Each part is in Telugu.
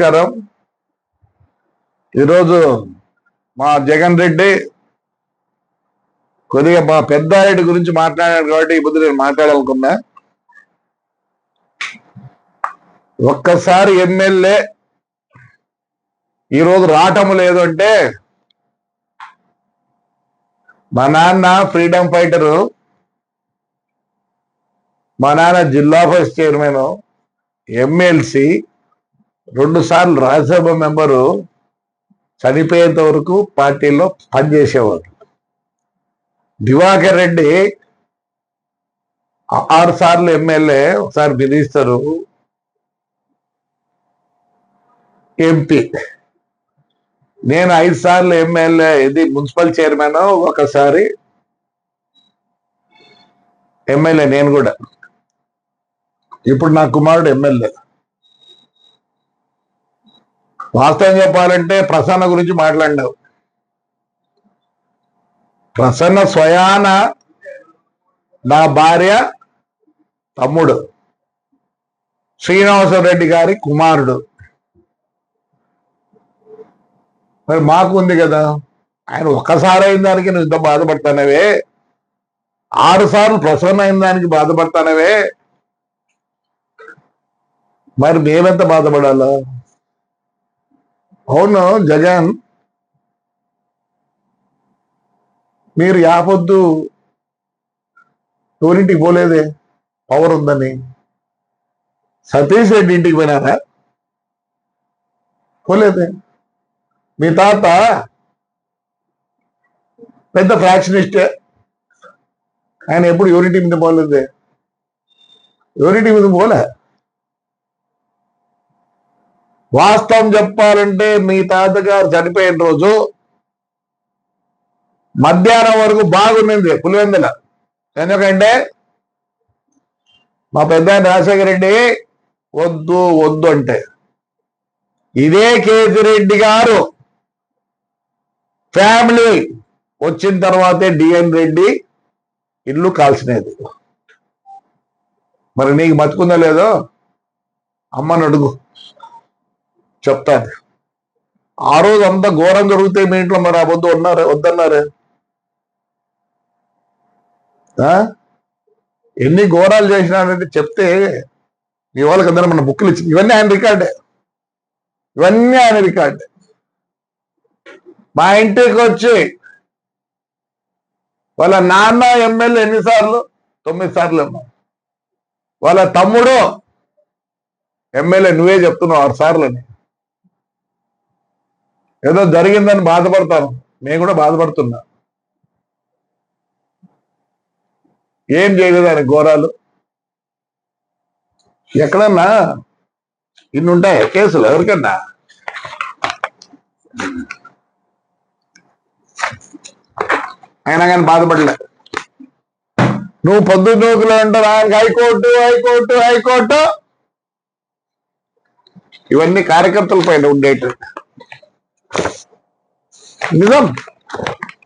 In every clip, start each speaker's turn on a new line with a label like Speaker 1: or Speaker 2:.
Speaker 1: నమస్కారం. ఈరోజు మా జగన్ రెడ్డి కొద్దిగా మా పెద్ద ఆయన గురించి మాట్లాడాడు కాబట్టి ఇప్పుడు నేను మాట్లాడాలనుకున్నా. ఒక్కసారి ఎమ్మెల్యే ఈరోజు రావటం లేదు అంటే మా నాన్న ఫ్రీడమ్ ఫైటరు మా నాన్న జిల్లా ఫస్ట్ చైర్మన్ ఎమ్మెల్సీ రెండు సార్లు రాజ్యసభ మెంబరు చనిపోయేంత వరకు పార్టీలో పనిచేసేవారు. దివాకర్ రెడ్డి ఆరు సార్లు ఎమ్మెల్యే ఒకసారి మినిస్టరు ఎంపీ. నేను ఐదు సార్లు ఎమ్మెల్యే ఇది మున్సిపల్ చైర్మన్ ఒకసారి ఎమ్మెల్యే నేను కూడా. ఇప్పుడు నా కుమారుడు ఎమ్మెల్యే. వాస్తవం చెప్పాలంటే ప్రసన్న గురించి మాట్లాడినావు. ప్రసన్న స్వయాన నా భార్య తమ్ముడు. శ్రీనివాసరెడ్డి గారి కుమారుడు. మరి మాకు ఉంది కదా ఆయన ఒక్కసారి అయిన దానికి నువ్వు ఇంత బాధపడతానవే. ఆరు సార్లు ప్రసన్న అయిన దానికి బాధపడతానవే. మరి మేమెంత బాధపడాలా? అవును జగన్. మీరు యాపొద్దు ఎవరింటికి పోలేదే పవర్ ఉందని. సతీష్ రెడ్డి ఇంటికి పోయినారా? పోలేదే. మీ తాత పెద్ద ఫ్రాక్షనిస్టే. ఆయన ఎప్పుడు యూనిటీ మీద పోలేదే. యూనిటీ మీద పోలే. వాస్తవం చెప్పాలంటే మీ తాతగారు చనిపోయిన రోజు మధ్యాహ్నం వరకు బాగుండింది పులివెందుల. ఎందుకంటే మా పెద్ద రాజశేఖర రెడ్డి వద్దు వద్దు అంటే. ఇదే కేతిరెడ్డి గారు ఫ్యామిలీ వచ్చిన తర్వాతే డిఎన్ రెడ్డి ఇల్లు కాల్చినది. మరి నీకు మతుకుందా లేదో? అమ్మని అడుగు. చెప్తాను. ఆ రోజు అంత ఘోరం జరిగితే మీ ఇంట్లో మరి ఆ వద్దు ఉన్నారు వద్దన్నారు? ఆ? ఎన్ని ఘోరాలు చేసినాడంటే చెప్తే మీ వాళ్ళకి అందరూ మన బుక్లు ఇచ్చి ఇవన్నీ ఆయన రికార్డే. ఇవన్నీ ఆయన రికార్డే. మా ఇంటికి వచ్చి వాళ్ళ నాన్న ఎమ్మెల్యే ఎన్నిసార్లు? తొమ్మిది సార్లు ఏమో వాళ్ళ తమ్ముడు ఎమ్మెల్యే నువ్వే చెప్తున్నావు ఆరు సార్లు అని ఏదో జరిగిందని బాధపడతాను. నేను కూడా బాధపడుతున్నా. ఏం చేయలేదు ఆయన ఘోరాలు? ఎక్కడన్నా? ఇన్ని ఉంటాయి కేసులు? ఎవరికన్నా? అయినా కానీ బాధపడలే. నువ్వు పొద్దు నూకులు అంటారు ఆయనకి హైకోర్టు హైకోర్టు హైకోర్టు. ఇవన్నీ కార్యకర్తల పైన ఉండేటట్టు నిజం.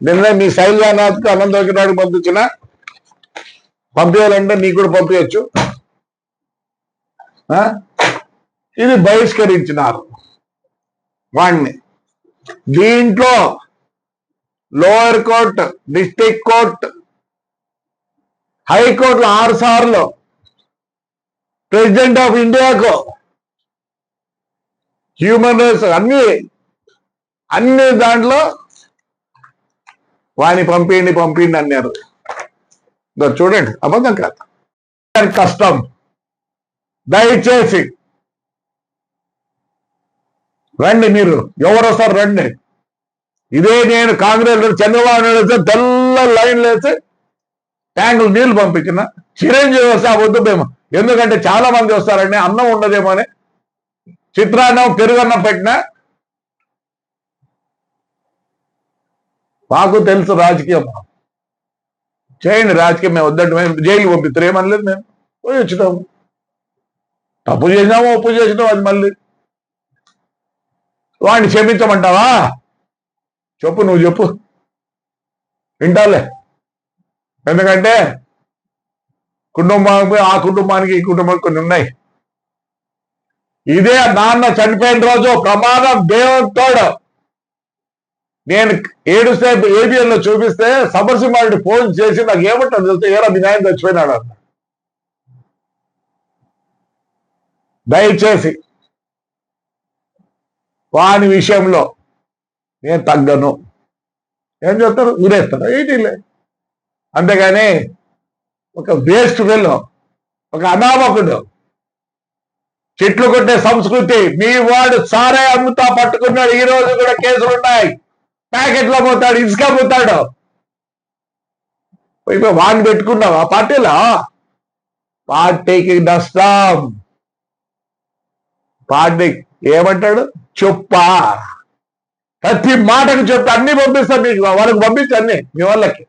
Speaker 1: నిన్న మీ శైలజానాథ్కి అనంతరాడికి పంపించిన. పంపించాలంటే నీకు కూడా పంపించచ్చు ఆ? ఇది బహిష్కరించినారు వాణ్ణి. దీంట్లో లోయర్ కోర్ట్ డిస్టిక్ కోర్ట్ హైకోర్టులో ఆరు సార్లు ప్రెసిడెంట్ ఆఫ్ ఇండియాకు హ్యూమన్ రైట్స్ అన్ని అన్ని దాంట్లో వాణ్ణి పంపిండి పంపిండి అన్నారు. చూడండి అబద్ధం కాదు. కష్టం? దయచేసి రండి మీరు ఎవరు వస్తారు రండి. ఇదే నేను కాంగ్రెస్ చంద్రబాబు నాయుడు వస్తే తెల్ల లైన్లు వేసి ట్యాంకులు నీళ్ళు పంపించిన. చిరంజీవి వస్తే ఆ వద్దు మేము. ఎందుకంటే చాలా మంది వస్తారండి అన్నం ఉండదేమో అని చిత్రాన్నం పెరుగన్నం పెట్టినా మాకు తెలుసు రాజకీయం. చేయండి రాజకీయం మేము వద్దంటే మేము జైలు పంపిస్తారు. ఏమనలేదు మేము. పోయి వచ్చినాము. తప్పు చేసినాము ఒప్పు చేసినాము అది మళ్ళీ. వాడిని క్షమించమంటావా? చెప్పు నువ్వు చెప్పు. వింటాలే. ఎందుకంటే కుటుంబానికి ఆ కుటుంబానికి ఈ కుటుంబానికి కొన్ని ఉన్నాయి. ఇదే నాన్న చనిపోయిన రోజు ప్రమాదం దేవుడు నేను ఏడుస్తే ఏబిఎన్లో చూపిస్తే సమరసింహారెడ్డి ఫోన్ చేసి నాకు ఏమంటాను తెలిస్తే ఏరా మీ నాయన చచ్చిపోయినాడు? అన్న దయచేసి వాని విషయంలో నేను తగ్గను. ఏం చెప్తారు ఊరేస్తారు ఏంటి అంతేగాని ఒక వేస్ట్ వెళ్ళు ఒక అనామకుడు చెట్లు కొట్టే సంస్కృతి మీ వాడు సారే అమ్ముతా పట్టుకున్నాడు. ఈ రోజు కూడా కేసులు ఉన్నాయి ప్యాకెట్లో పోతాడు ఇసుక పోతాడు. పోయి వాడిని పెట్టుకున్నావా? పార్టీలో? పార్టీకి నష్టం. పార్టీ ఏమంటాడు? చొప్ప. ప్రతి మాటకు చెప్పి. అన్ని పంపిస్తాను మీకు. వాళ్ళకి పంపించి అన్ని మీ వాళ్ళకి.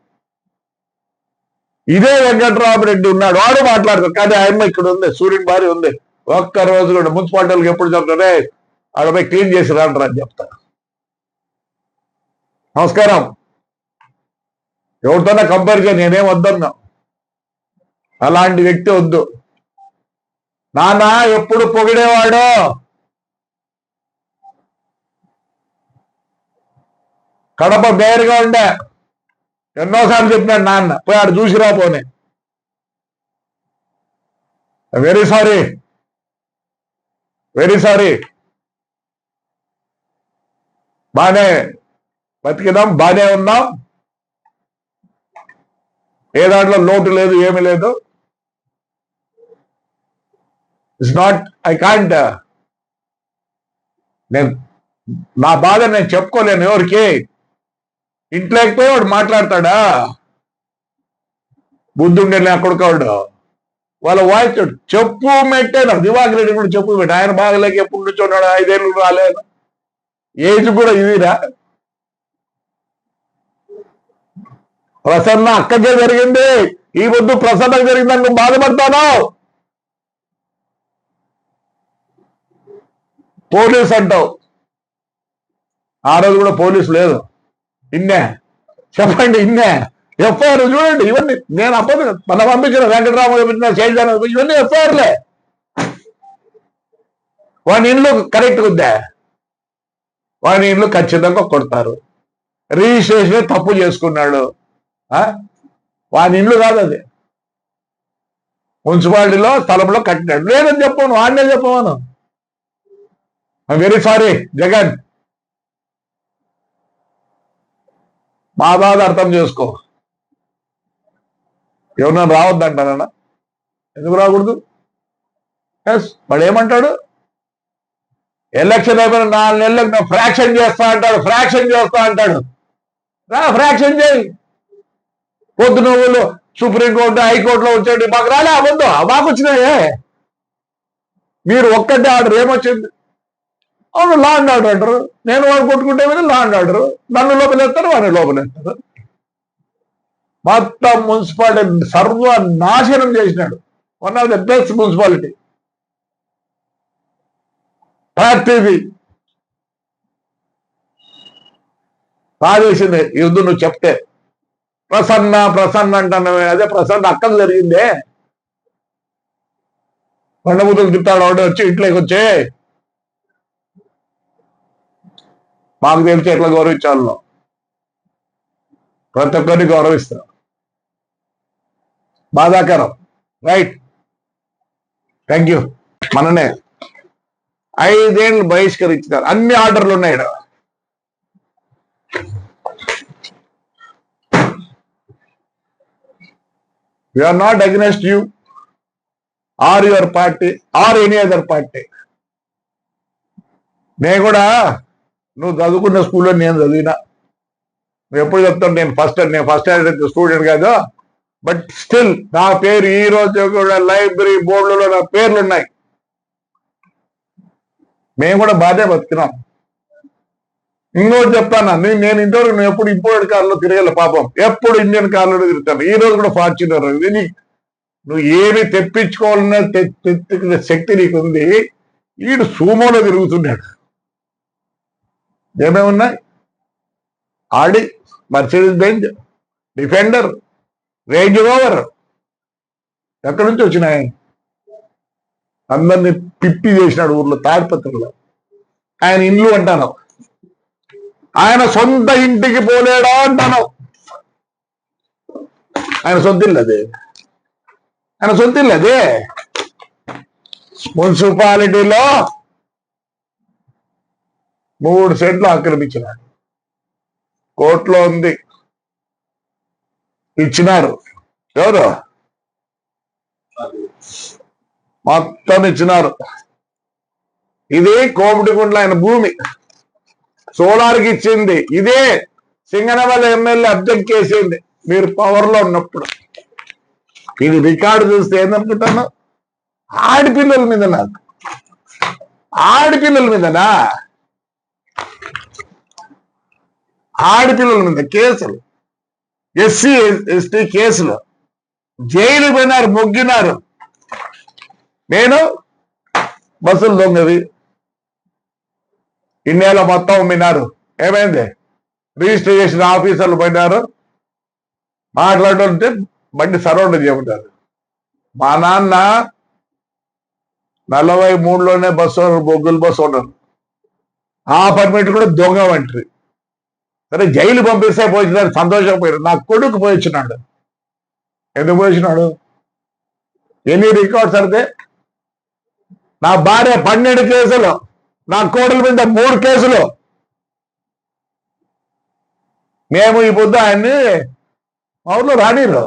Speaker 1: ఇదే వెంకట్రామరెడ్డి ఉన్నాడు. వాడు మాట్లాడతాడు. కానీ ఆయమ్మ ఇక్కడ ఉంది. సూర్యుని భారీ ఉంది. ఒక్క రోజు కూడా మున్సిపాలిటీలకు ఎప్పుడు చెప్తాడే? ఆడ పోయి క్లీన్ చేసి రాంటారు అని చెప్తాడు. నమస్కారం. ఎవరితోనే కంపేర్ చేయ నేనేం వద్దన్నా. అలాంటి వ్యక్తి వద్దు. నాన్న ఎప్పుడు పొగిడేవాడు? కడప బేరుగా ఉండే. ఎన్నోసార్లు చెప్పినాడు నాన్న. పోయి ఆడు చూసిరా పోనే. వెరీ సారీ వెరీ సారీ బానే బతికినాం బానే ఉన్నాం. ఏ దాంట్లో లోటు లేదు ఏమి లేదు. ఇట్స్ నాట్ ఐ కాంట్ నేను నా బాధ నేను చెప్పుకోలేను ఎవరికి. ఇంట్లోకి వాడు మాట్లాడతాడా? బుద్ధుండే అక్కడికాడు వాళ్ళ వాయిస్ చెప్పు మెట్టాను? దివాకర్ రెడ్డి కూడా చెప్పు మెట్ట. ఆయన బాగలేక ఎప్పుడు నుంచున్నాడు ఐదేళ్ళు రాలేదు. ఏజ్ కూడా ఇదిరా. ప్రసన్న అక్కకే జరిగింది. ఈ వద్దు ప్రసన్న జరిగిందని నువ్వు బాధపడతాను పోలీస్ అంటావు. ఆ రోజు కూడా పోలీసు లేదు. ఇన్నే. చెప్పండి ఇన్నే. ఎఫ్ఐఆర్ చూడండి ఇవన్నీ. నేను అప్పటి మన పంపించిన వెంకటరామ పంపించిన శైలజాన ఇవన్నీ ఎఫ్ఐఆర్లే. వాని ఇల్లు కరెక్ట్ ఉందా? వాని ఇల్లు ఖచ్చితంగా కొడతారు. రిజిస్ట్రేషన్ తప్పు చేసుకున్నాడు. వాని ఇల్లు కాదు అది. మున్సిపాలిటీలో స్థలంలో కట్టినాడు లేదని చెప్పాను వాడినే చెప్పమను. Very sorry Jagan. మా బాధ అర్థం చేసుకో. ఎవరన్నా రావద్దంటానన్నా ఎందుకు రాకూడదు? ఎస్ వాడు ఏమంటాడు? ఎలక్షన్ అయిపోయిన నాలుగు నెలలకు ఫ్రాక్షన్ చేస్తా అంటాడు ఫ్రాక్షన్ చేస్తా అంటాడు. రా ఫ్రాక్షన్ చేయి. పొద్దు నువ్వులు సుప్రీంకోర్టు హైకోర్టులో వచ్చేటి మాకు రాలే అవ్వద్దు మాకు వచ్చినాయే. మీరు ఒక్కటే ఆర్డర్ ఏమొచ్చింది? అవును లా అండ్ ఆర్డర్ అంటారు. నేను వాడు కొట్టుకుంటే మీద లా అండ్ ఆర్డర్ నన్ను లోపలేస్తారు వాడిని లోపలేస్తారు. మొత్తం మున్సిపాలిటీ సర్వ నాశనం చేసినాడు one of the best municipality ప్రతిది బాధేసింది యుద్ధం నువ్వు చెప్తే. ప్రసన్న ప్రసన్న అంటున్నావే అదే ప్రసన్న అక్కడ జరిగిందే. కొండబుతులు తిట్టాడు ఆవిడ వచ్చి ఇంట్లోకి వచ్చే మాకు తెలిసి ఎట్లా గౌరవించాలను. ప్రతి ఒక్కరిని గౌరవిస్తాం బాధాకరం. రైట్. థ్యాంక్ యూ మననే. ఐదేళ్ళు బహిష్కరించినారు. అన్ని ఆర్డర్లు ఉన్నాయి ఇక్కడ We are not against you or your party or any other party. నేను కూడా నువ్వు చదువుకున్న స్కూల్లో నేను చదివినా. నువ్వు ఎప్పుడు చెప్తాను నేను ఫస్ట్ నేను ఫస్ట్ స్టూడెంట్ కాదు. బట్ స్టిల్ నా పేరు ఈ రోజు కూడా లైబ్రరీ బోర్డులో నా పేర్లు ఉన్నాయి. మేము కూడా బాధే బతికినాం. ఇంకోటి చెప్తాను? నేను నేను ఇంతవరకు నేను ఎప్పుడు ఇంపోర్టెడ్ కార్లో తిరగల పాపం. ఎప్పుడు ఇండియన్ కార్లో తిరుగుతాను. ఈ రోజు కూడా ఫార్చునర్ ఇది నీ- నువ్వు ఏమి తెప్పించుకోవాలన్న తె- తెచ్చుకునే శక్తి నీకుంది. ఈడు సూమోలో తిరుగుతున్నాడు. ఏమేమి ఉన్నాయి Audi Mercedes Benz Defender Range Rover ఎక్కడి నుంచి వచ్చినాయి? అందరిని పిప్పి చేసినాడు ఊర్లో తాడిపత్రిలో. ఆయన ఇల్లు అంటాను. ఆయన సొంత ఇంటికి పోలేడా అంటాను. ఆయన సొంత అదే. ఆయన సొంత ఇల్లు అదే. మున్సిపాలిటీలో మూడు సెంట్లు ఆక్రమించినాడు. కోర్టులో ఉంది. ఇచ్చినారు. ఎవరు? మొత్తం ఇచ్చినారు. ఇది కోమటిగుండ్ల ఆయన భూమి. సోలార్కి ఇచ్చింది. ఇదే సింగనవల్లి ఎమ్మెల్యే అబ్జెక్ట్ చేసింది. మీరు పవర్లో ఉన్నప్పుడు. ఇది రికార్డు చూస్తే ఏందనుకుంటాను ఆడపిల్లల మీద నాకు. ఆడపిల్లల మీదనా? ఆడపిల్లల మీద కేసులు. ఎస్సీ ఎస్టీ కేసులు. జైలు పోయినారు మొగ్గినారు. నేను బస్సులు దొంగది ఇన్నేళ్ళ మొత్తం మినారు ఏమైంది? రిజిస్టర్ చేసిన ఆఫీసర్లు పోయినారు. మాట్లాడుతుంటే బండి సరౌండ్ చేయమంటారు. మా నాన్న నలభై మూడులోనే బస్సు బొగ్గులు బస్సు ఉన్నారు ఆ పర్మిట్ కూడా దొంగ వంటి సరే జైలు పంపిస్తే పోయినారు సంతోషపోయారు నా కొడుకు పోయించినాడు ఎందుకు పోయించినాడు ఎన్ని రికార్డ్స్ అంటే నా భార్య పన్నెండు కేసులు. నా కోడల మీద మూడు కేసులు. మేము ఈ పొద్దు ఆయన్ని మా ఊర్లో రానిరు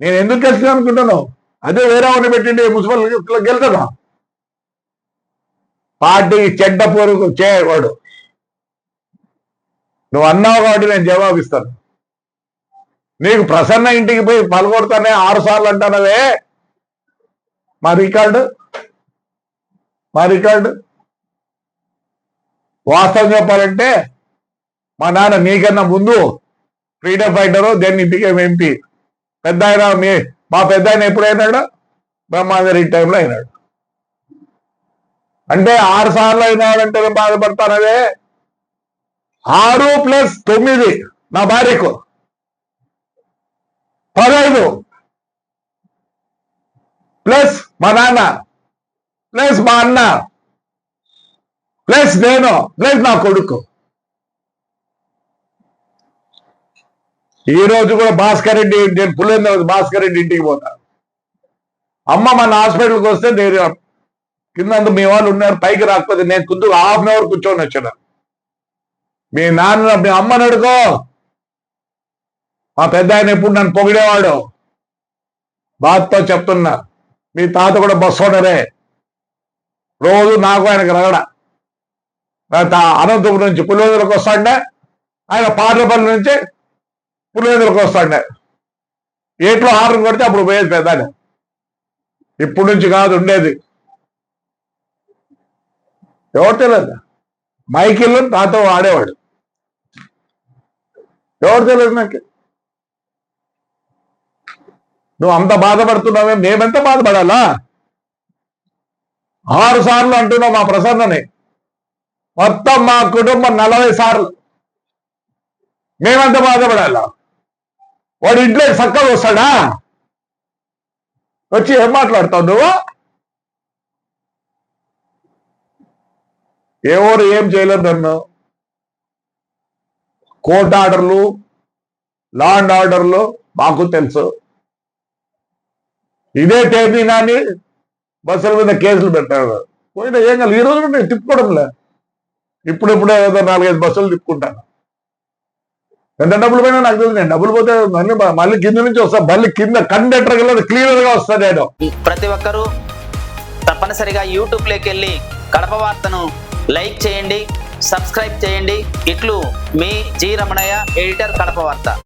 Speaker 1: నేను ఎందుకు గెలిచిన అనుకుంటాను. అదే వేరే వాడిని పెట్టిండి మున్సిపల్ గెలుతాను పార్టీకి చెడ్డ పొరుగు చేయవాడు. నువ్వు అన్నావు కాబట్టి నేను జవాబిస్తాను. నీకు ప్రసన్న ఇంటికి పోయి పలగొడతానే ఆరు సార్లు అంటానవే. మా రికార్డు? మా రికార్డు? వాస్తవం చెప్పాలంటే మా నాన్న నీకన్నా ముందు ఫ్రీడమ్ ఫైటరు దెన్ ఇంటికి ఎంపీ పెద్ద ఆయన మీ మా పెద్ద ఆయన ఎప్పుడైనాడు బ్రహ్మాందరి టైంలో అయినాడు. అంటే ఆరు సార్లు అయినాడంటే నేను బాధపడతానదే ఆరు ప్లస్ తొమ్మిది నా భార్యకు. పదహైదు ప్లస్ మా నాన్న. ప్లస్ మా అన్న. ప్లస్ నేను ప్లస్ నా కొడుకు. ఈ రోజు కూడా భాస్కర్ రెడ్డి నేను పులేంద్ర భాస్కర్ రెడ్డి ఇంటికి పోతాను అమ్మ మన హాస్పిటల్కి వస్తే నేను కింద మీ వాళ్ళు ఉన్నారు పైకి రాకపోతే నేను కుందు హాఫ్ అన్ అవర్ కూర్చొని వచ్చాను. మీ నాన్న మీ అమ్మని అడుకో మా పెద్ద ఆయన ఎప్పుడు నన్ను పొగిడేవాడు? బాధతో చెప్తున్నా. మీ తాత కూడా బస్సు ఓనరే. రోజు నాకు ఆయనకు రగడ. అనంతపురం నుంచి పులివెందులకు వస్తాండే. ఆయన పార్లపల్లి నుంచి పులివెందులకు వస్తాండే. ఏట్లో హారం కొడితే అప్పుడు పోయేది పెద్ద ఇప్పుడు నుంచి కాదు ఉండేది. ఎవరు తెలియదు? మైకిల్ నాతో ఆడేవాడు ఎవరు తెలియదు నాకు? నువ్వు అంత బాధపడుతున్నావే? మేమెంత బాధపడాలా? ఆరు సార్లు అంటున్నావు మా ప్రసన్నని. మొత్తం మా కుటుంబం నలభై సార్లు. మేమంతా బాధపడాల? వాడు ఇంట్లో చక్కగా వస్తాడా? వచ్చి ఏం మాట్లాడతావు నువ్వు? ఎవరు ఏం చేయలేదు నన్ను. కోర్టు ఆర్డర్లు లా అండ్ ఆర్డర్లు మాకు తెలుసు. ఇదే టైం నాని బస్సుల మీద కేసులు పెట్టాడు పోయినా ఏం కాదు ఈ రోజు నేను తిప్పుకోవడంలే. ఇప్పుడు ఏదో నాలుగైదు బస్సులు తిప్పుకుంటాను. ఎంత డబ్బులు పోయినా నాకు తెలుసు నేను. డబ్బులు పోతే మళ్ళీ మళ్ళీ కింద నుంచి వస్తా. మళ్ళీ కింద కండక్టర్ క్లియర్గా వస్తా నేను.
Speaker 2: ప్రతి ఒక్కరూ తప్పనిసరిగా యూట్యూబ్లోకి వెళ్ళి కడప వార్తను లైక్ చేయండి సబ్స్క్రైబ్ చేయండి. ఇట్లు మీ జి రమణయ్య ఎడిటర్ కడప వార్త.